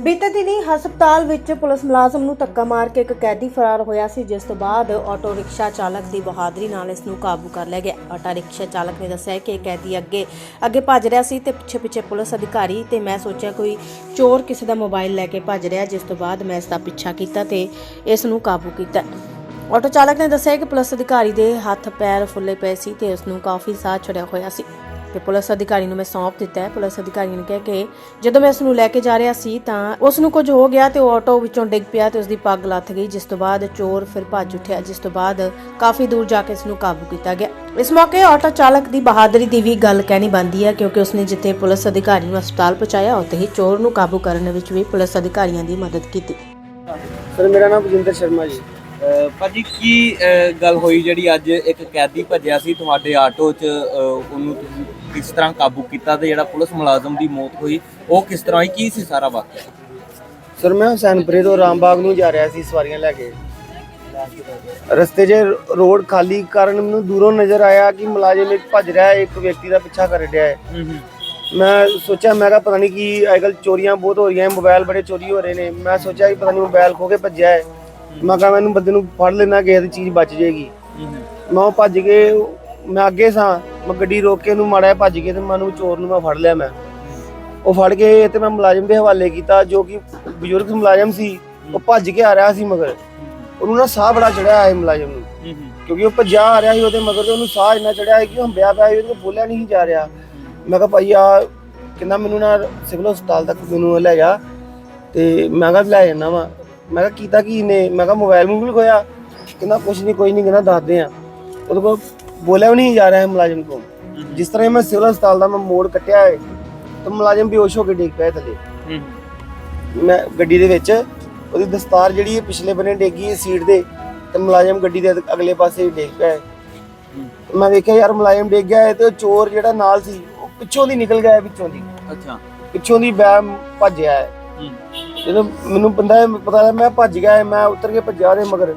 ਬੀਤੇ ਦਿਨੀ ਹਸਪਤਾਲ ਵਿੱਚ ਪੁਲਿਸ ਮੁਲਾਜ਼ਮ ਨੂੰ ਧੱਕਾ ਮਾਰ ਕੇ ਇੱਕ ਕੈਦੀ ਫਰਾਰ ਹੋਇਆ ਸੀ, ਜਿਸ ਤੋਂ ਬਾਅਦ ਆਟੋ ਰਿਕਸ਼ਾ ਚਾਲਕ ਦੀ ਬਹਾਦਰੀ ਨਾਲ ਇਸ ਨੂੰ ਕਾਬੂ ਕਰ ਲਿਆ ਗਿਆ। ਆਟੋ ਰਿਕਸ਼ਾ ਚਾਲਕ ਨੇ ਦੱਸਿਆ ਕਿ ਇਹ ਕੈਦੀ ਅੱਗੇ ਅੱਗੇ ਭੱਜ ਰਿਹਾ ਸੀ ਤੇ ਪਿੱਛੇ ਪਿੱਛੇ ਪੁਲਿਸ ਅਧਿਕਾਰੀ ਤੇ ਮੈਂ ਸੋਚਿਆ ਕੋਈ ਚੋਰ ਕਿਸੇ ਦਾ ਮੋਬਾਈਲ ਲੈ ਕੇ ਭੱਜ ਰਿਹਾ, ਜਿਸ ਤੋਂ ਬਾਅਦ ਮੈਂ ਇਸ ਦਾ ਪਿੱਛਾ ਕੀਤਾ ਤੇ ਇਸ ਨੂੰ ਕਾਬੂ ਕੀਤਾ। ਆਟੋ ਚਾਲਕ ਨੇ ਦੱਸਿਆ ਕਿ ਪੁਲਿਸ ਅਧਿਕਾਰੀ ਦੇ ਹੱਥ ਪੈਰ ਫੁੱਲੇ ਪਏ ਸੀ ਤੇ ਉਸ ਨੂੰ ਕਾਫੀ ਸਾਹ ਚੜਿਆ ਹੋਇਆ ਸੀ। ਤੇ ਪੁਲਿਸ ਅਧਿਕਾਰੀ ਨੂੰ ਮੈਂ ਸੌਂਪ ਦਿੱਤਾ ਹੈ। ਪੁਲਿਸ ਅਧਿਕਾਰੀ ਨੇ ਕਿਹਾ ਕਿ ਜਦੋਂ ਮੈਂ ਉਸ ਨੂੰ ਲੈ ਕੇ ਜਾ ਰਿਹਾ ਸੀ ਤਾਂ ਉਸ ਨੂੰ ਕੁਝ ਹੋ ਗਿਆ ਤੇ ਉਹ ਆਟੋ ਵਿੱਚੋਂ ਡਿੱਗ ਪਿਆ ਤੇ ਉਸ ਦੀ ਪੱਗ ਲੱਥ ਗਈ ਜਿਸ ਤੋਂ ਬਾਅਦ ਚੋਰ ਫਿਰ ਭੱਜ ਉੱਠਿਆ ਜਿਸ ਤੋਂ ਬਾਅਦ ਕਾਫੀ ਦੂਰ ਜਾ ਕੇ ਇਸ ਨੂੰ ਕਾਬੂ ਕੀਤਾ ਗਿਆ। ਇਸ ਮੌਕੇ ਆਟੋ ਚਾਲਕ ਦੀ ਬਹਾਦਰੀ ਦੀ ਵੀ ਗੱਲ ਕਹਿਣੀ ਬਣਦੀ ਹੈ ਕਿਉਂਕਿ ਉਸਨੇ ਜਿੱਥੇ ਪੁਲਿਸ ਅਧਿਕਾਰੀ ਨੂੰ ਹਸਪਤਾਲ ਪਹੁੰਚਾਇਆ ਉੱਥੇ ਹੀ ਚੋਰ ਨੂੰ ਕਾਬੂ ਕਰਨ ਵਿੱਚ ਵੀ ਪੁਲਿਸ ਅਧਿਕਾਰੀਆਂ ਦੀ ਮਦਦ ਕੀਤੀ। ਸਰ ਮੇਰਾ ਨਾਮ ਬਜਿੰਦਰ ਸ਼ਰਮਾ ਜੀ। ਭਾਜੀ ਕੀ ਗੱਲ ਹੋਈ ਜਿਹੜੀ ਅੱਜ ਇੱਕ ਕੈਦੀ ਭੱਜਿਆ ਸੀ ਤੁਹਾਡੇ ਆਟੋ 'ਚ ਉਹਨੂੰ ਤੁਸੀਂ ਕਿਸ ਤਰ੍ਹਾਂ ਕਾਬੂ ਕੀਤਾ ਤੇ ਜਿਹੜਾ ਪੁਲਿਸ ਮੁਲਾਜ਼ਮ ਦੀ ਮੌਤ ਹੋਈ ਉਹ ਕਿਸ ਤਰ੍ਹਾਂ ਹੋਈ ਕੀ ਸੀ ਸਾਰਾ ਵਾਕਿਆ? ਸਰ ਮੈਂ ਹੁਸੈਨਪੁਰੇ ਤੋਂ ਰਾਮਬਾਗ ਨੂੰ ਜਾ ਰਿਹਾ ਸੀ ਸਵਾਰੀਆਂ ਲੈ ਕੇ। ਰਸਤੇ 'ਚ ਰੋਡ ਖਾਲੀ ਕਾਰਨ ਮੈਨੂੰ ਦੂਰੋਂ ਨਜ਼ਰ ਆਇਆ ਕਿ ਮੁਲਾਜ਼ਮ ਇੱਕ ਭੱਜ ਰਿਹਾ ਹੈ ਇੱਕ ਵਿਅਕਤੀ ਦਾ ਪਿੱਛਾ ਕਰ ਰਿਹਾ ਹੈ। ਮੈਂ ਸੋਚਿਆ ਮੈਂ ਕਿਹਾ ਪਤਾ ਨਹੀਂ ਕੀ ਅੱਜਕੱਲ ਚੋਰੀਆਂ ਬਹੁਤ ਹੋ ਰਹੀਆਂ ਮੋਬਾਈਲ ਬੜੇ ਚੋਰੀ ਹੋ ਰਹੇ ਨੇ। ਮੈਂ ਸੋਚਿਆ ਕਿ ਪਤਾ ਨਹੀਂ ਮੋਬਾਈਲ ਖੋ ਕੇ ਭੱਜਿਆ ਹੈ। ਮੈਂ ਕਿਹਾ ਮੈਨੂੰ ਬੰਦੇ ਨੂੰ ਫੜ ਲੈਣਾ ਕਿਸੇ ਦੀ ਚੀਜ਼ ਬਚ ਜਾਏਗੀ। ਮੈਂ ਉਹ ਭੱਜ ਕੇ ਮੈਂ ਅੱਗੇ ਸਾਂ, ਮੈਂ ਗੱਡੀ ਰੋਕ ਕੇ ਉਹਨੂੰ ਮਾੜਾ ਭੱਜ ਕੇ ਤੇ ਮੈਨੂੰ ਚੋਰ ਨੂੰ ਮੈਂ ਫੜ ਲਿਆ ਮੈਂ। ਉਹ ਫੜ ਕੇ ਤੇ ਮੈਂ ਮੁਲਾਜ਼ਮ ਦੇ ਹਵਾਲੇ ਕੀਤਾ, ਜੋ ਕਿ ਬਜ਼ੁਰਗ ਮੁਲਾਜ਼ਮ ਸੀ, ਉਹ ਭੱਜ ਕੇ ਆ ਰਿਹਾ ਸੀ ਮਗਰ। ਉਹਨੂੰ ਨਾ ਸਾਹ ਬੜਾ ਚੜਿਆ ਹੈ ਮੁਲਾਜ਼ਮ ਨੂੰ। ਕਿਉਂਕਿ ਉਹ ਭੱਜਿਆ ਆ ਰਿਹਾ ਸੀ ਉਹਦੇ ਮਗਰ ਤੇ ਉਹਨੂੰ ਸਾਹ ਇੰਨਾ ਚੜਿਆ ਹੈ ਕਿ ਉਹ ਹੰਬਿਆ ਪਿਆ ਸੀ, ਉਹਦੇ ਬੋਲਿਆ ਨਹੀਂ ਸੀ ਜਾ ਰਿਹਾ। ਮੈਂ ਕਿਹਾ ਭਾਈ ਆ ਕਹਿੰਦਾ ਮੈਨੂੰ ਨਾ ਸਿਵਲ ਹਸਪਤਾਲ ਤੱਕ ਮੈਨੂੰ ਲੈ ਜਾ ਤੇ ਮੈਂ ਕਿਹਾ ਲੈ ਜਾਣਾ ਵਾ। ਮੈਂ ਕਿਹਾ ਕੀਤਾ ਕੀ ਨੇ ਮੈਂ ਕਿਹਾ ਮੋਬਾਈਲ ਮੂਬਲ ਖੋਇਆ ਕਹਿੰਦਾ ਕੁਛ ਨਹੀਂ, ਕੋਈ ਨਹੀਂ, ਕਹਿੰਦਾ ਦੱਸਦੇ ਆ। ਉਹਦੇ ਕੋਲ ਬੋਲਿਆ ਵੀ ਨਹੀਂ ਜਾ ਰਿਹਾ ਹੈ ਮੁਲਾਜ਼ਮ ਕੋਲ। ਜਿਸ ਤਰ੍ਹਾਂ ਹੀ ਮੈਂ ਸਿਵਲ ਹਸਪਤਾਲ ਦਾ ਮੈਂ ਮੋੜ ਕੱਟਿਆ ਹੈ ਤਾਂ ਮੁਲਾਜ਼ਮ ਬੇਹੋਸ਼ ਹੋ ਕੇ ਡਿੱਗ ਪਿਆ ਥੱਲੇ। ਮੈਂ ਗੱਡੀ ਦੇ ਵਿੱਚ ਉਹਦੀ ਦਸਤਾਰ ਜਿਹੜੀ ਹੈ ਪਿਛਲੇ ਬੰਨੇ ਡੇਗੀ ਹੈ ਸੀਟ ਦੇ ਤੇ ਮੁਲਾਜ਼ਮ ਗੱਡੀ ਦੇ ਅਗਲੇ ਪਾਸੇ ਡਿੱਗ ਪਿਆ ਹੈ। ਮੈਂ ਵੇਖਿਆ ਯਾਰ ਮੁਲਾਜ਼ਮ ਡਿੱਗ ਗਿਆ ਹੈ ਤੇ ਉਹ ਚੋਰ ਜਿਹੜਾ ਨਾਲ ਸੀ ਉਹ ਪਿੱਛੋਂ ਦੀ ਨਿਕਲ ਗਿਆ ਹੈ ਵਿੱਚੋਂ ਦੀ। ਅੱਛਾ। ਪਿੱਛੋਂ ਦੀ ਬੈ ਭੱਜਿਆ ਹੈ। ਜਦੋਂ ਮੈਨੂੰ ਬੰਦਾ ਪਤਾ ਲੱਗਾ ਮੈਂ ਭੱਜ ਗਿਆ ਮੈਂ ਉਤਰ ਕੇ ਭੱਜਿਆ ਉਹਦੇ ਮਗਰ।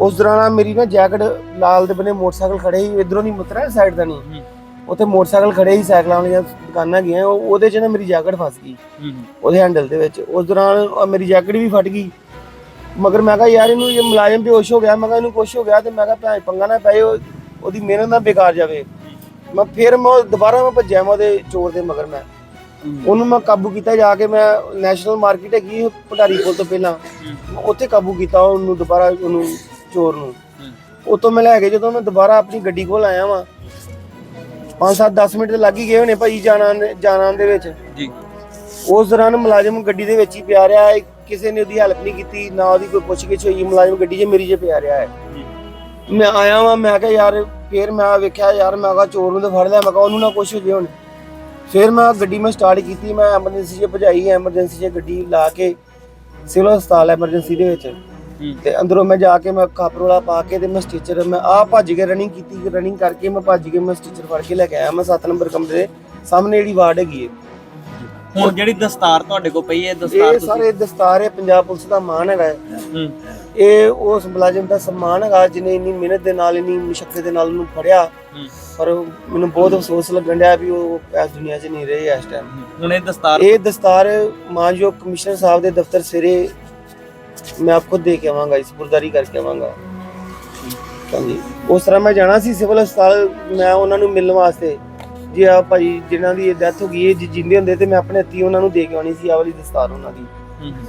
ਉਸ ਦੌਰਾਨ ਮੇਰੀ ਨਾ ਜੈਕਟ ਲਾਲ ਦੇ ਬਨੇ ਮੋਟਰਸਾਈਕਲ ਖੜੇ ਸੀ ਇਧਰੋਂ ਨਹੀਂ ਮੁਤਰਿਆ ਸਾਈਡ ਦਾ ਨਹੀਂ। ਹੂੰ। ਉੱਥੇ ਮੋਟਰਸਾਈਕਲ ਖੜੇ ਸੀ ਸਾਈਕਲਾਂ ਵਾਲੀਆਂ ਦੁਕਾਨਾਂ ਗਈਆਂ ਉਹ- ਉਹਦੇ 'ਚ ਨਾ ਮੇਰੀ ਜੈਕਟ ਫਸ ਗਈ। ਹੂੰ ਉਹਦੇ ਹੈਂਡਲ ਦੇ ਵਿੱਚ। ਉਸ ਦੌਰਾਨ ਮੇਰੀ ਜੈਕਟ ਵੀ ਫਟ ਗਈ। ਮਗਰ ਮੈਂ ਕਿਹਾ ਯਾਰ ਇਹਨੂੰ ਇਹ ਮੁਲਾਜ਼ਮ ਬੇਹੋਸ਼ ਹੋ ਗਿਆ। ਮੈਂ ਕਿਹਾ ਇਹਨੂੰ ਕੁਛ ਹੋ ਗਿਆ ਤੇ ਮੈਂ ਕਿਹਾ ਭੈਣ ਪੰਗਾ ਨਾ ਪਏ ਉਹ- ਉਹਦੀ ਮਿਹਨਤ ਨਾ ਬੇਕਾਰ ਜਾਵੇ। ਮੈਂ ਫਿਰ ਮੈਂ ਦੁਬਾਰਾ ਮੈਂ ਭੱਜਿਆ ਮੈਂ ਉਹਦੇ ਚੋਰ ਦੇ ਮਗਰ ਮੈਂ। ਉਹਨੂੰ ਮੈਂ ਕਾਬੂ ਕੀਤਾ ਜਾ ਕੇ ਮੈਂ ਨੈਸ਼ਨਲ ਮਾਰਕੀਟ ਹੈਗੀ ਪਟਾਰੀ ਪੁਲ ਤੋਂ ਪਹਿਲਾਂ। ਉੱਥੇ ਕਾਬੂ ਕੀਤਾ ਉਹਨੂੰ ਦੁਬਾਰਾ ਉਹਨੂੰ ਚੋਰ ਨੂੰ। ਉਤੋਂ ਮੈਂ ਲੈ ਕੇ ਜਦੋਂ ਮੈਂ ਦੁਬਾਰਾ ਆਪਣੀ ਗੱਡੀ ਕੋਲ ਆਇਆ ਵਾਂ 5-7 10 ਮਿੰਟ ਤੇ ਲੱਗ ਹੀ ਗਏ ਹੋਣੇ ਭਾਈ ਜਾਣਾ ਜਾਣਾ ਦੇ ਵਿੱਚ। ਜੀ। ਉਸ ਦੌਰਾਨ ਮੁਲਾਜ਼ਮ ਗੱਡੀ ਦੇ ਵਿੱਚ ਹੀ ਪਿਆ ਰਿਹਾ ਹੈ। ਕਿਸੇ ਨੇ ਉਹਦੀ ਹੈਲਪ ਨਹੀਂ ਕੀਤੀ ਨਾ ਉਹਦੀ ਕੋਈ ਪੁੱਛਗਿੱਛ ਹੋਈ ਮੁਲਾਜ਼ਮ ਗੱਡੀ 'ਚ ਮੇਰੀ 'ਚ ਪਿਆ ਰਿਹਾ ਹੈ। ਮੈਂ ਆਇਆ ਵਾਂ ਮੈਂ ਕਿਹਾ ਯਾਰ ਫੇਰ ਮੈਂ ਵੇਖਿਆ ਯਾਰ ਮੈਂ ਕਿਹਾ ਚੋਰ ਨੂੰ ਤਾਂ ਫੜ ਲਿਆ ਮੈਂ ਕਿਹਾ ਉਹਨੂੰ ਨਾ ਕੁਛ ਹੋ ਜੇ ਹੁਣ। ਫਿਰ ਮੈਂ ਗੱਡੀ ਮੈਂ ਸਟਾਰਟ ਕੀਤੀ ਮੈਂ ਐਮਰਜੈਂਸੀ 'ਚ ਭਜਾਈ ਐਮਰਜੈਂਸੀ 'ਚ ਗੱਡੀ ਲਾ ਕੇ ਸਿਵਲ ਹਸਪਤਾਲ ਐਮਰਜੈਂਸੀ ਦੇ ਵਿੱਚ। ਤੇ ਅੰਦਰੋਂ ਮੈਂ ਜਾ ਕੇ ਮੈਂ ਕਾਪਰੋਲਾ ਪਾ ਕੇ ਤੇ ਮੈਂ ਸਟੀਚਰ ਮੈਂ ਆ ਭੱਜ ਕੇ ਰਨਿੰਗ ਕੀਤੀ ਰਨਿੰਗ ਕਰਕੇ ਮੈਂ ਭੱਜ ਕੇ ਮੈਂ ਸਟੀਚਰ ਫੜ ਕੇ ਲੈ ਕੇ ਆਇਆ ਮੈਂ 7 ਨੰਬਰ ਕਮਰੇ ਦੇ ਸਾਹਮਣੇ ਜਿਹੜੀ ਵਾਰਡ ਹੈਗੀ ਹੈ। ਹੁਣ ਜਿਹੜੀ ਦਸਤਾਰ ਤੁਹਾਡੇ ਕੋਲ ਪਈ ਹੈ ਦਸਤਾਰ ਇਹ ਸਾਰੇ ਦਸਤਾਰ ਹੈ ਪੰਜਾਬ ਪੁਲਿਸ ਦਾ ਮਾਣ ਹੈਗਾ ਇਹ ਉਸ ਮੁਲਾਜ਼ਮ ਦਾ ਸਨਮਾਨ ਹੈਗਾ ਜਿਹਨੇ ਇੰਨੀ ਮਿਹਨਤ ਦੇ ਨਾਲ ਇੰਨੀ ਮੁਸ਼ਕਲ ਦੇ ਨਾਲ ਉਹਨੂੰ ਫੜਿਆ। ਪਰ ਮੈਨੂੰ ਬਹੁਤ ਅਫਸੋਸ ਲੱਗਣ ਡਿਆ ਵੀ ਉਹ ਇਸ ਦੁਨੀਆ 'ਚ ਨਹੀਂ ਰਹੇ ਇਸ ਟਾਈਮ ਹੁਣ ਇਹ ਦਸਤਾਰ ਇਹ ਦਸਤਾਰ ਮਾਨਯੋਗ ਕਮਿਸ਼ਨਰ ਸਾਹਿਬ ਦੇ ਦਫ਼ਤਰ ਸਿਰੇ ਮੈਂ ਆਪ ਖੁਦ ਦੇ ਕੇ ਆਵਾਂਗਾ ਇਸ ਸਪੁਰਦਾਰੀ ਕਰਕੇ ਆਵਾਂਗਾ। ਹਾਂਜੀ। ਉਸ ਤਰ੍ਹਾਂ ਮੈਂ ਜਾਣਾ ਸੀ ਸਿਵਲ ਹਸਪਤਾਲ ਮੈਂ ਉਹਨਾਂ ਨੂੰ ਮਿਲਣ ਵਾਸਤੇ। ਜੀ ਆ ਭਾਈ ਜਿਨ੍ਹਾਂ ਦੀ ਡੈਥ ਹੋ ਗਈ ਹੈ ਜੇ ਜਿੰਦੇ ਹੁੰਦੇ ਤੇ ਮੈਂ ਆਪਣੇ ਹੱਥੀਂ ਉਹਨਾਂ ਨੂੰ ਦੇ ਕੇ ਆਉਣੀ ਸੀ ਆ ਵਾਲੀ ਦਸਤਾਰ ਉਹਨਾਂ ਦੀ।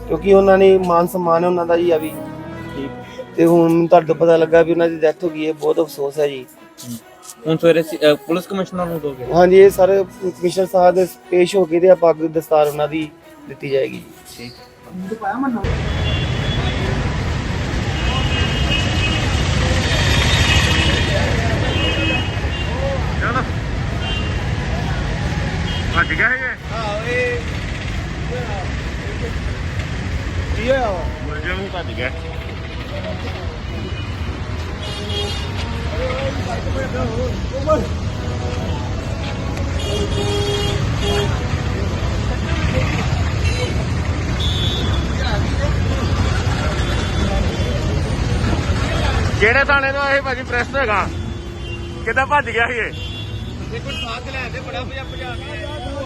ਕਿਉਂਕਿ ਉਹਨਾਂ ਨੇ ਮਾਨ ਸਨਮਾਨ ਹੈ ਉਹਨਾਂ ਦਾ ਜੀ ਆ ਵੀ। ਠੀਕ। ਤੇ ਹੁਣ ਮੈਨੂੰ ਤੁਹਾਡੇ ਤੋਂ ਪਤਾ ਲੱਗਾ ਵੀ ਉਹਨਾਂ ਦੀ ਡੈਥ ਹੋ ਗਈ ਹੈ ਬਹੁਤ ਅਫਸੋਸ ਹੈ ਜੀ। ਹੁਣ ਸਵੇਰੇ ਪੁਲਿਸ ਕਮਿਸ਼ਨਰ ਨੂੰ ਦੋਗੇ ਹਾਂਜੀ ਇਹ ਸਾਰੇ ਕਮਿਸ਼ਨਰ ਸਾਹਿਬ ਦੇ ਪੇਸ਼ ਹੋ ਕੇ ਤੇ ਆ ਪੱਗ ਦਸਤਾਰ ਉਹਨਾਂ ਦੀ ਦਿੱਤੀ ਜਾਏਗੀ। ਠੀਕ। ਭੱਜ ਗਿਆ ਇਹ ਹਾਂ ਇਹ ਕੀ ਹੋਇਆ ਵਾ? ਮੁਲਜ਼ਮ ਹੀ। ਭੱਜ ਗਿਆ ਕਿਹੜੇ ਥਾਣੇ ਤੋਂ ਇਹ ਭਾਜੀ ਪ੍ਰੈਸ ਹੈਗਾ? ਕਿੱਦਾਂ ਭੱਜ ਗਿਆ ਸੀ ਇਹ? ਦੇਖੋ, ਸਾਥ ਲੈ ਤੇ ਬੜਾ ਭਜਾ ਭਜਾ ਕੇ।